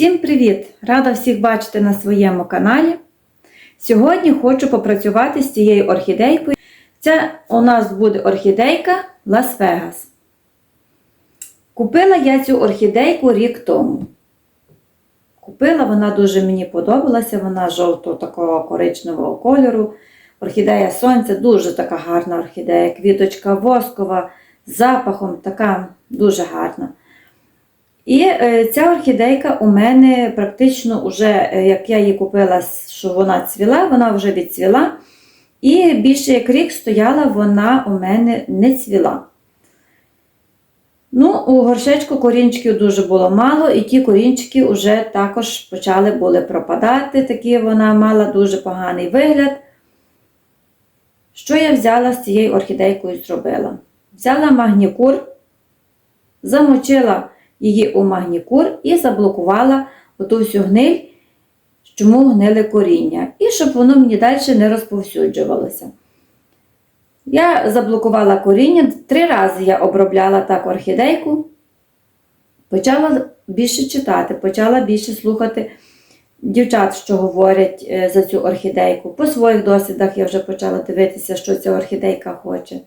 Всім привіт! Рада всіх бачити на своєму каналі. Сьогодні хочу попрацювати з цією орхідейкою. Це у нас буде орхідейка Лас-Вегас. Купила я цю орхідейку рік тому. Купила, вона дуже мені подобалася, вона жовто такого коричневого кольору. Орхідея сонця, дуже така гарна орхідея, квіточка воскова, з запахом, така дуже гарна. І е, ця орхідейка у мене практично вже, е, як я її купила, що вона цвіла, вона вже відцвіла. І більше як рік стояла, вона у мене не цвіла. Ну, у горшечку корінчиків дуже було мало, і ті корінчики вже також почали були пропадати. Такі вона мала дуже поганий вигляд. Що я взяла з цією орхідейкою зробила? Взяла магнікур, замочила її у магнікур і заблокувала оту всю гниль, чому гнили коріння, і щоб воно мені далі не розповсюджувалося. Я заблокувала коріння, три рази я обробляла так орхідейку, почала більше читати, почала більше слухати дівчат, що говорять е, за цю орхідейку. По своїх досвідах я вже почала дивитися, що ця орхідейка хоче.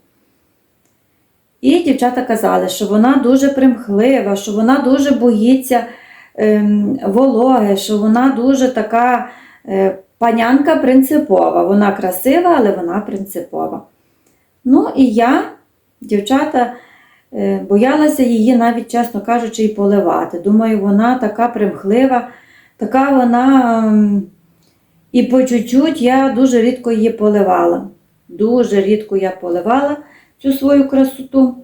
І дівчата казали, що вона дуже примхлива, що вона дуже боїться ем, вологи, що вона дуже така е, панянка принципова. Вона красива, але вона принципова. Ну і я, дівчата, е, боялася її навіть, чесно кажучи, і поливати. Думаю, вона така примхлива, така вона. ем, І по чуть-чуть я дуже рідко її поливала. Дуже рідко я поливала цю свою красоту.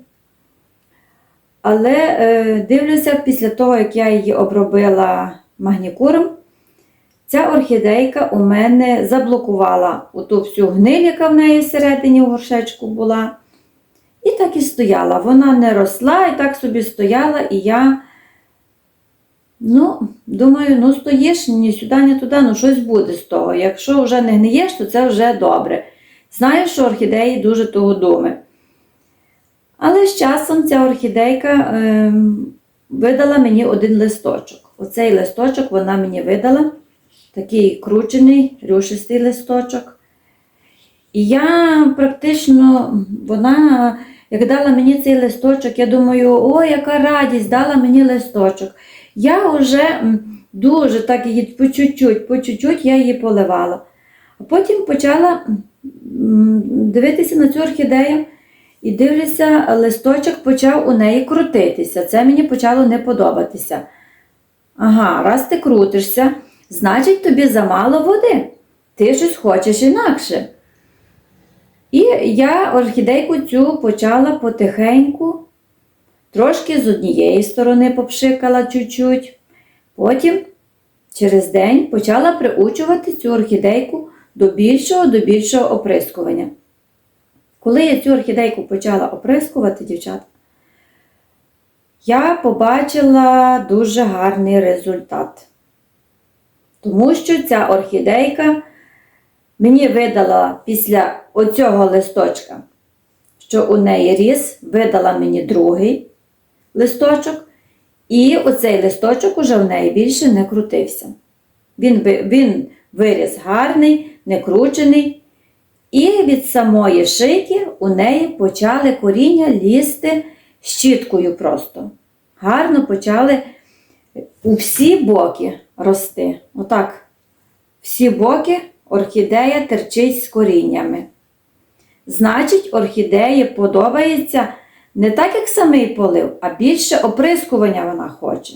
Але е, дивлюся, після того, як я її обробила магнікуром, ця орхідейка у мене заблокувала ту всю гниль, яка в неї всередині в горшечку була. І так і стояла. Вона не росла, і так собі стояла, і я, ну, думаю, ну стоїш ні сюди, ні туди, ну щось буде з того. Якщо вже не гниєш, то це вже добре. Знаю, що орхідеї дуже того думи. Але з часом ця орхідейка е, видала мені один листочок. Оцей листочок вона мені видала, такий кручений, рюшистий листочок. І я практично, вона, як дала мені цей листочок, я думаю, о, яка радість, дала мені листочок. Я вже дуже так її по чуть-чуть, по чуть-чуть я її поливала. А потім почала дивитися на цю орхідею. І дивлюся, листочок почав у неї крутитися. Це мені почало не подобатися. Ага, раз ти крутишся, значить тобі замало води. Ти щось хочеш інакше. І я орхідейку цю почала потихеньку, трошки з однієї сторони попшикала чуть-чуть. Потім через день почала приучувати цю орхідейку до більшого, до більшого оприскування. Коли я цю орхідейку почала оприскувати, дівчата, я побачила дуже гарний результат. Тому що ця орхідейка мені видала після оцього листочка, що у неї ріс, видала мені другий листочок, і оцей листочок уже в неї більше не крутився. Він, він виріс гарний, не кручений. І від самої шийки у неї почали коріння лізти щіткою просто. Гарно почали у всі боки рости. Отак, всі боки орхідея терчить з коріннями. Значить, орхідеї подобається не так, як самий полив, а більше оприскування вона хоче.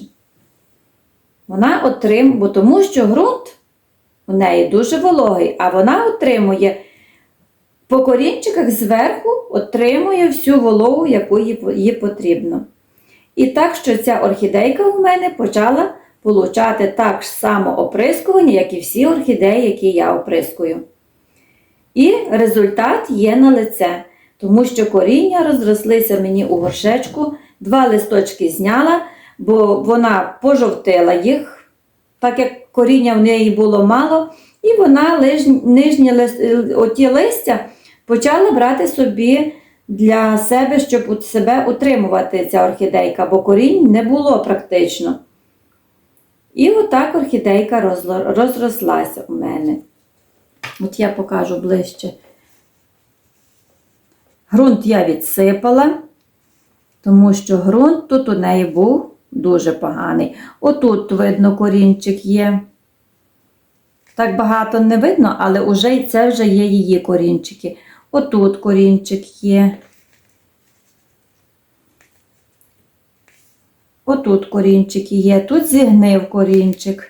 Вона отримує, бо тому що ґрунт у неї дуже вологий, а вона отримує по корінчиках зверху отримує всю вологу, яку їй потрібно. І так, що ця орхідейка у мене почала получати так само оприскування, як і всі орхідеї, які я оприскую. І результат є на лице, тому що коріння розрослися мені у горшечку, два листочки зняла, бо вона пожовтила їх, так як коріння в неї було мало, і вона нижні оті листя почала брати собі для себе, щоб у себе утримувати ця орхідейка, бо корінь не було практично. І отак орхідейка розрослася у мене. От я покажу ближче. Грунт я відсипала, тому що ґрунт тут у неї був дуже поганий. Отут, видно, корінчик є. Так багато не видно, але уже це вже є її корінчики. Отут корінчик є. Отут корінчики є, тут зігнив корінчик.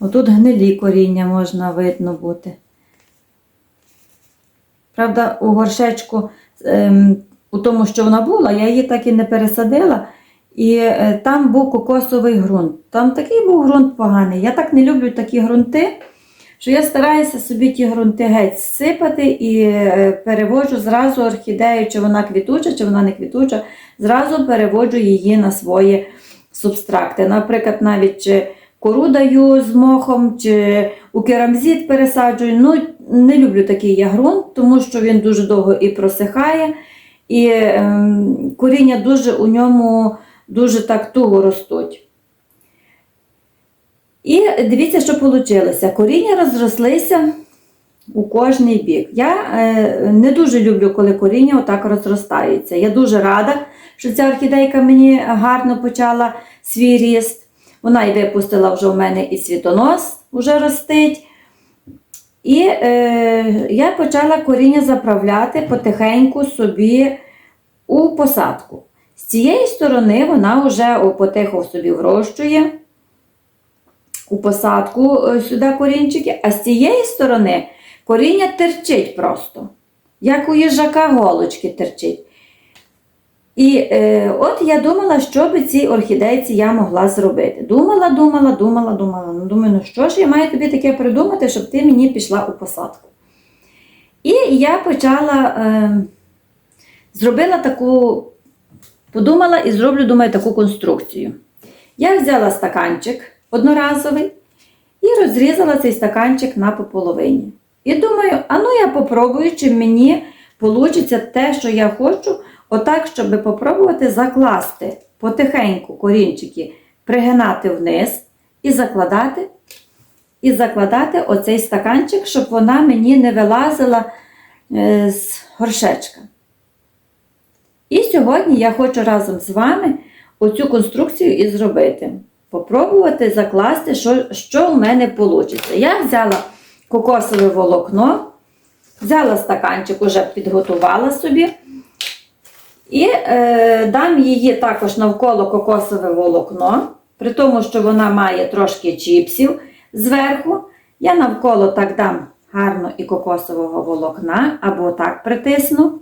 Отут гнилі коріння можна видно бути. Правда, у горшечку, ем, у тому, що вона була, я її так і не пересадила. І е, там був кокосовий ґрунт. Там такий був ґрунт поганий. Я так не люблю такі ґрунти, що я стараюся собі ті ґрунти геть сипати і е, переводжу зразу орхідею, чи вона квітуча, чи вона не квітуча, зразу переводжу її на свої субстракти. Наприклад, навіть чи кору даю з мохом, чи у керамзит пересаджую. Ну, не люблю такий я ґрунт, тому що він дуже довго і просихає, і ем, коріння дуже у ньому дуже так туго ростуть. І дивіться, що вийшло. Коріння розрослися у кожний бік. Я е, не дуже люблю, коли коріння отак розростається. Я дуже рада, що ця орхідейка мені гарно почала свій ріст. Вона і випустила вже в мене і світонос вже ростить. І е, я почала коріння заправляти потихеньку собі у посадку. З цієї сторони вона вже потихо собі врощує у посадку е, сюди корінчики, а з цієї сторони коріння терчить просто, як у їжака голочки терчить. І е, от я думала, що би цій орхідейці я могла зробити. Думала, думала, думала, думала. Ну, думаю, ну що ж я маю тобі таке придумати, щоб ти мені пішла у посадку. І я почала, е, зробила таку, подумала і зроблю, думаю, таку конструкцію. Я взяла стаканчик одноразовий і розрізала цей стаканчик на пополовині. І думаю, а ну я попробую, чи мені вийде те, що я хочу, отак, щоб попробувати закласти потихеньку корінчики, пригинати вниз і закладати, і закладати оцей стаканчик, щоб вона мені не вилазила е, з горшечка. І сьогодні я хочу разом з вами оцю конструкцію і зробити. Попробувати закласти, що, що в мене вийде. Я взяла кокосове волокно, взяла стаканчик, уже підготувала собі. І е, дам її також навколо кокосове волокно, при тому, що вона має трошки чіпсів зверху. Я навколо так дам гарно і кокосового волокна, або так притисну.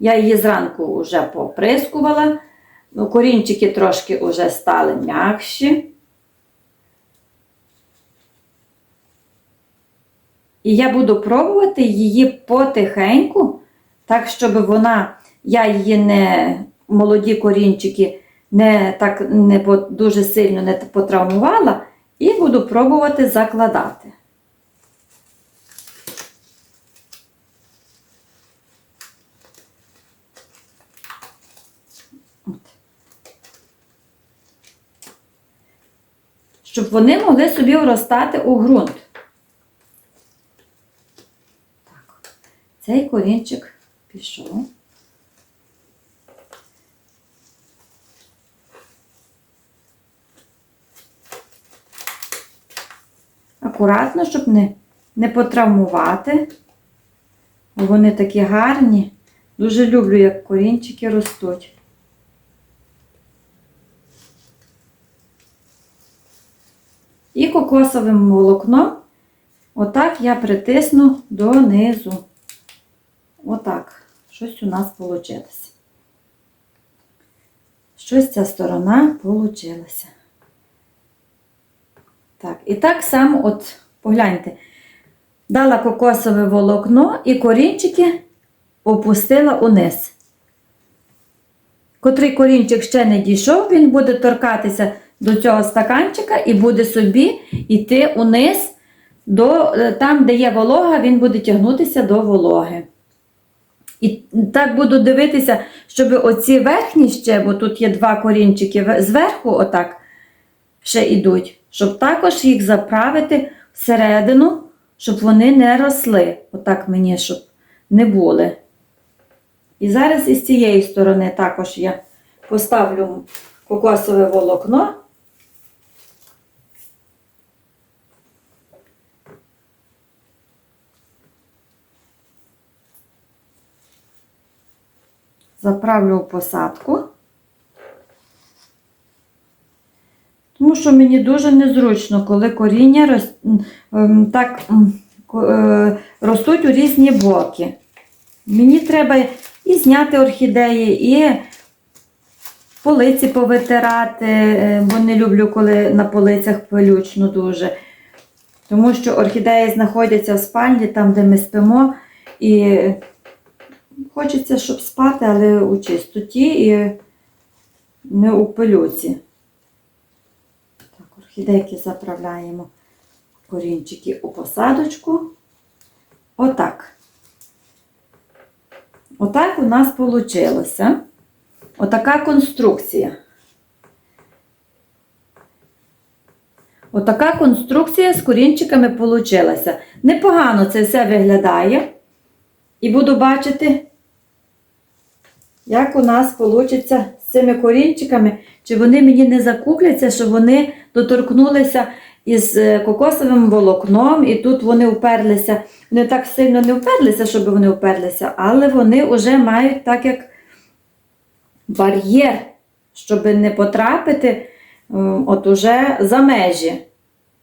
Я її зранку вже поприскувала. Ну, корінчики трошки вже стали м'якші. І я буду пробувати її потихеньку, так, щоб вона, я її не, молоді корінчики, не так не дуже сильно не потравмувала, і буду пробувати закладати. Щоб вони могли собі вростати у ґрунт. Так, цей корінчик пішов. Акуратно, щоб не, не потравмувати. Вони такі гарні. Дуже люблю, як корінчики ростуть. І кокосовим волокном отак я притисну донизу. Отак. Щось у нас вийшло. Щось ця сторона вийшла. Так, і так само, от, погляньте, дала кокосове волокно і корінчики опустила униз. Котрий корінчик ще не дійшов, він буде торкатися до цього стаканчика і буде собі йти униз, до, е, там, де є волога, він буде тягнутися до вологи. І так буду дивитися, щоб оці верхні ще, бо тут є два корінчики зверху, отак, ще йдуть, щоб також їх заправити всередину, щоб вони не росли. Отак мені, щоб не були. І зараз із цієї сторони також я поставлю кокосове волокно. Заправлю в посадку. Тому що мені дуже незручно, коли коріння м, ем, так е, ростуть у різні боки. Мені треба і зняти орхідеї, і полиці повитирати, е, бо не люблю, коли на полицях пилючно дуже. Тому що орхідеї знаходяться в спальні, там, де ми спимо, і хочеться, щоб спати, але у чистоті і не у пилюці. Так, орхідейки заправляємо корінчики у посадочку. Отак. Отак у нас вийшло. Отака конструкція. Отака конструкція з корінчиками вийшла. Непогано це все виглядає. І буду бачити, як у нас вийде з цими корінчиками, чи вони мені не закукляться, що вони доторкнулися із е, кокосовим волокном, і тут вони вперлися. Вони так сильно не вперлися, щоб вони вперлися, але вони вже мають так як бар'єр, щоб не потрапити от уже за межі.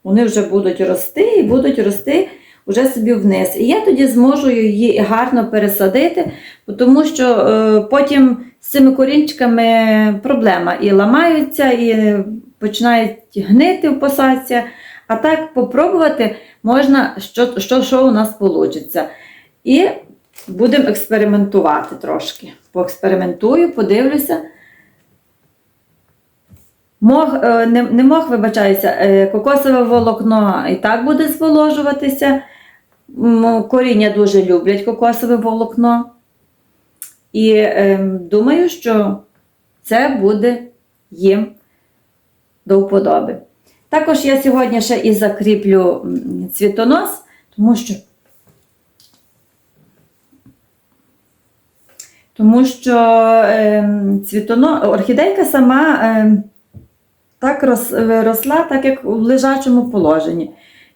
Вони вже будуть рости і будуть рости вже собі вниз. І я тоді зможу її гарно пересадити, тому що е, потім з цими корінчиками проблема. І ламаються, і починають гнити в посадці. А так попробувати можна, що, що, що у нас вийде. І будемо експериментувати трошки. Поекспериментую, подивлюся. Мох, е, не, не мох, вибачаюся, е, кокосове волокно і так буде зволожуватися. Коріння дуже люблять кокосове волокно. І е, думаю, що це буде їм до вподоби. Також я сьогодні ще і закріплю цвітонос, тому що Тому що е, цвітоно, орхідейка сама е, так рос, росла, так як в лежачому положенні.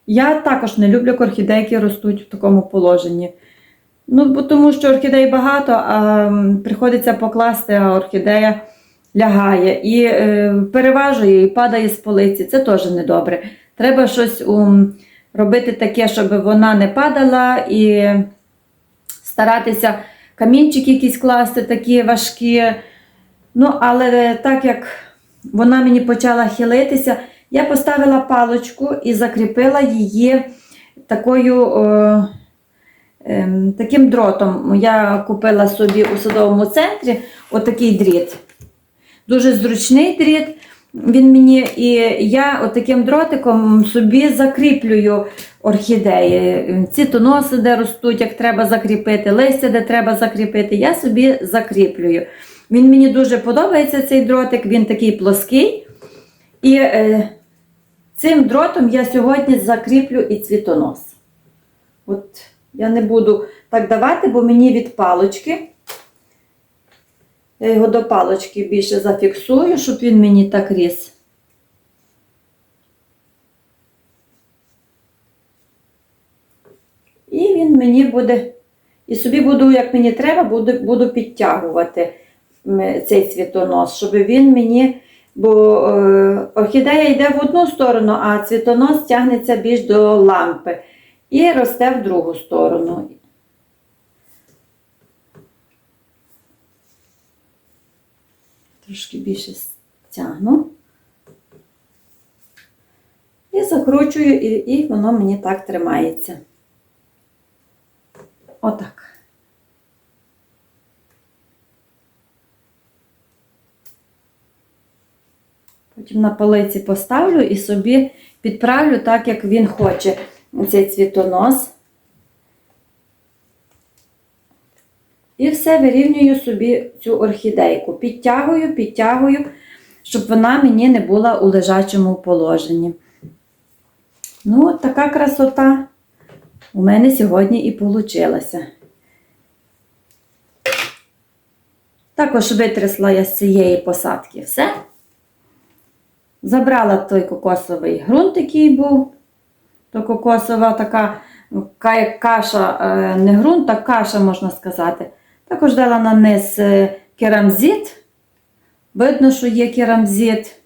Я також не люблю, як орхідейки ростуть в такому положенні. Ну, бо тому що орхідей багато, а приходиться покласти, а орхідея лягає і е, переважує і падає з полиці. Це теж недобре. Треба щось ум, робити таке, щоб вона не падала, і старатися камінчики якісь класти, такі важкі. Ну, але так як вона мені почала хилитися, я поставила паличку і закріпила її такою, о, ем, таким дротом. Я купила собі у садовому центрі отакий дріт. Дуже зручний дріт. Він мені, і я отаким дротиком собі закріплюю орхідеї. Цітоноси, де ростуть, як треба закріпити, листя, де треба закріпити, я собі закріплюю. Він мені дуже подобається цей дротик, він такий плоский. І е, цим дротом я сьогодні закріплю і цвітонос. От я не буду так давати, бо мені від палочки. Я його до палочки більше зафіксую, щоб він мені так ріс. І він мені буде, і собі буду, як мені треба, буду, буду підтягувати цей цвітонос, щоб він мені, бо е, орхідея йде в одну сторону, а цвітонос тягнеться більш до лампи і росте в другу сторону. Трошки більше стягну. І закручую, і, і воно мені так тримається. Отак. Потім на полиці поставлю і собі підправлю так, як він хоче цей цвітонос. І все вирівнюю собі цю орхідейку. Підтягую, підтягую. щоб вона мені не була у лежачому положенні. Ну, от така красота у мене сьогодні і вийшла. Також витрясла я з цієї посадки все. Забрала той кокосовий ґрунт, який був. То кокосова така як каша, е, не ґрунт, а каша, можна сказати. Також дала на низ е, керамзит. Видно, що є керамзит.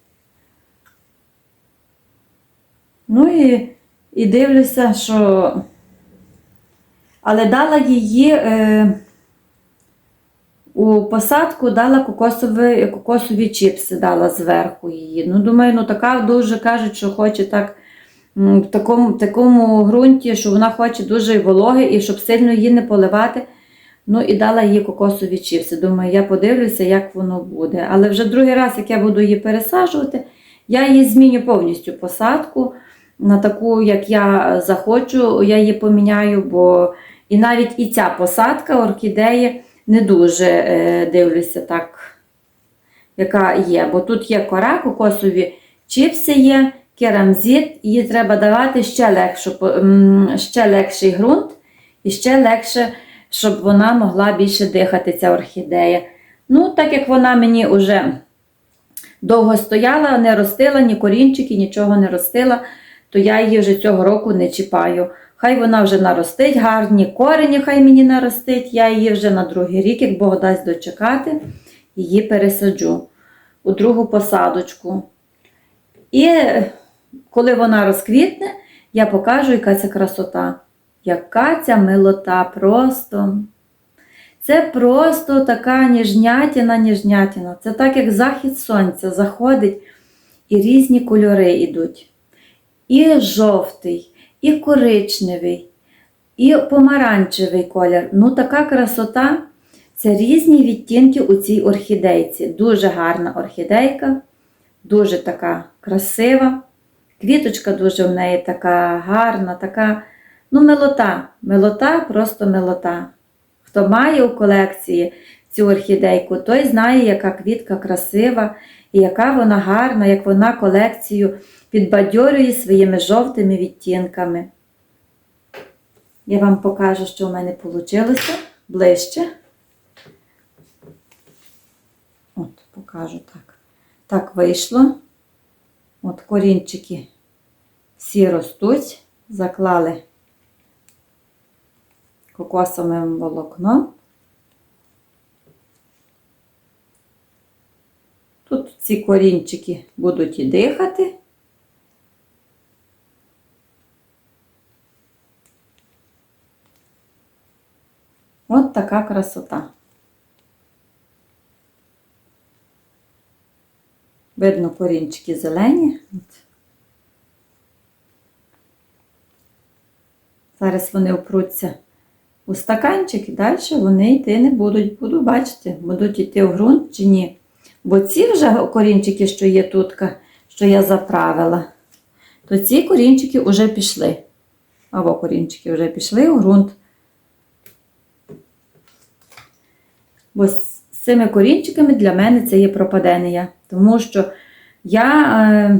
Ну і, і дивлюся, що. Але дала її е, у посадку, дала кокосові, кокосові чіпси, дала зверху її. Ну, думаю, ну така дуже кажуть, що хоче так в такому, такому ґрунті, що вона хоче дуже вологи і щоб сильно її не поливати. Ну і дала їй кокосові чіпси. Думаю, я подивлюся, як воно буде. Але вже другий раз, як я буду її пересаджувати, я її зміню повністю посадку на таку, як я захочу, я її поміняю, бо і навіть і ця посадка орхідеї не дуже е, дивлюся так, яка є. Бо тут є кора, кокосові чіпси є, керамзит, її треба давати ще, легше, ще легший ґрунт і ще легше, щоб вона могла більше дихати, ця орхідея. Ну, так як вона мені вже довго стояла, не ростила, ні корінчики, нічого не ростила, то я її вже цього року не чіпаю. Хай вона вже наростить, гарні корені, хай мені наростить. Я її вже на другий рік, як Бог дасть дочекати, її пересаджу у другу посадочку. І е, коли вона розквітне, я покажу, яка це красота. Яка ця милота просто. Це просто така ніжнятіна, ніжнятіна. Це так, як захід сонця заходить, і різні кольори йдуть. І жовтий, і коричневий, і помаранчевий колір. Ну, така красота. Це різні відтінки у цій орхідейці. Дуже гарна орхідейка, дуже така красива. Квіточка дуже в неї така гарна, така, ну, милота. Милота, просто милота. Хто має у колекції цю орхідейку, той знає, яка квітка красива і яка вона гарна, як вона колекцію підбадьорює своїми жовтими відтінками. Я вам покажу, що у мене вийшло ближче. От, покажу так. Так вийшло. От корінчики всі ростуть, заклали кокосовим волокном. Тут ці корінчики будуть і дихати. От така красота. Видно корінчики зелені. Зараз вони опруться у стаканчик і далі вони йти не будуть. Буду бачити, будуть йти в ґрунт чи ні. Бо ці вже корінчики, що є тут, що я заправила, то ці корінчики вже пішли. Або корінчики вже пішли у ґрунт. Бо з цими корінчиками для мене це є пропадення. Тому що я е,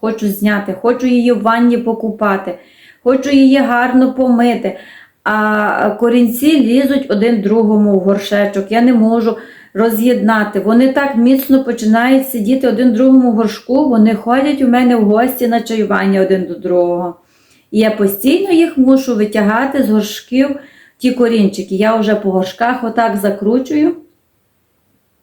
хочу зняти, хочу її в ванні покупати, хочу її гарно помити. А корінці лізуть один другому в горшечок. Я не можу роз'єднати. Вони так міцно починають сидіти один другому в горшку, вони ходять у мене в гості на чаювання один до другого. І я постійно їх мушу витягати з горшків ті корінчики. Я вже по горшках отак закручую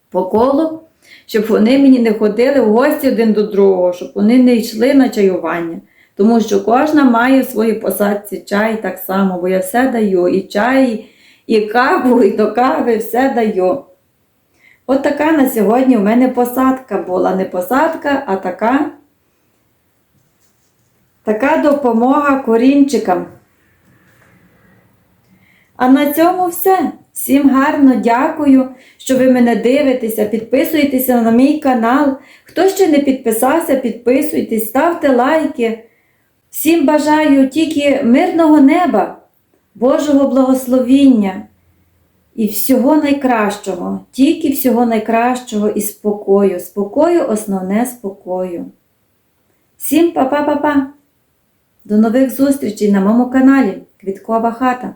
по колу, щоб вони мені не ходили в гості один до другого, щоб вони не йшли на чаювання. Тому що кожна має в своїй посадці чай так само, бо я все даю, і чай, і каву, і до кави все даю. От така на сьогодні в мене посадка була. Не посадка, а така, така допомога корінчикам. А на цьому все. Всім гарно дякую, що ви мене дивитеся, підписуєтеся на мій канал. Хто ще не підписався, підписуйтесь, ставте лайки. Всім бажаю тільки мирного неба, Божого благословіння І всього найкращого, тільки всього найкращого і спокою. Спокою, основне спокою. Всім па-па-па-па! До нових зустрічей на моєму каналі Квіткова хата.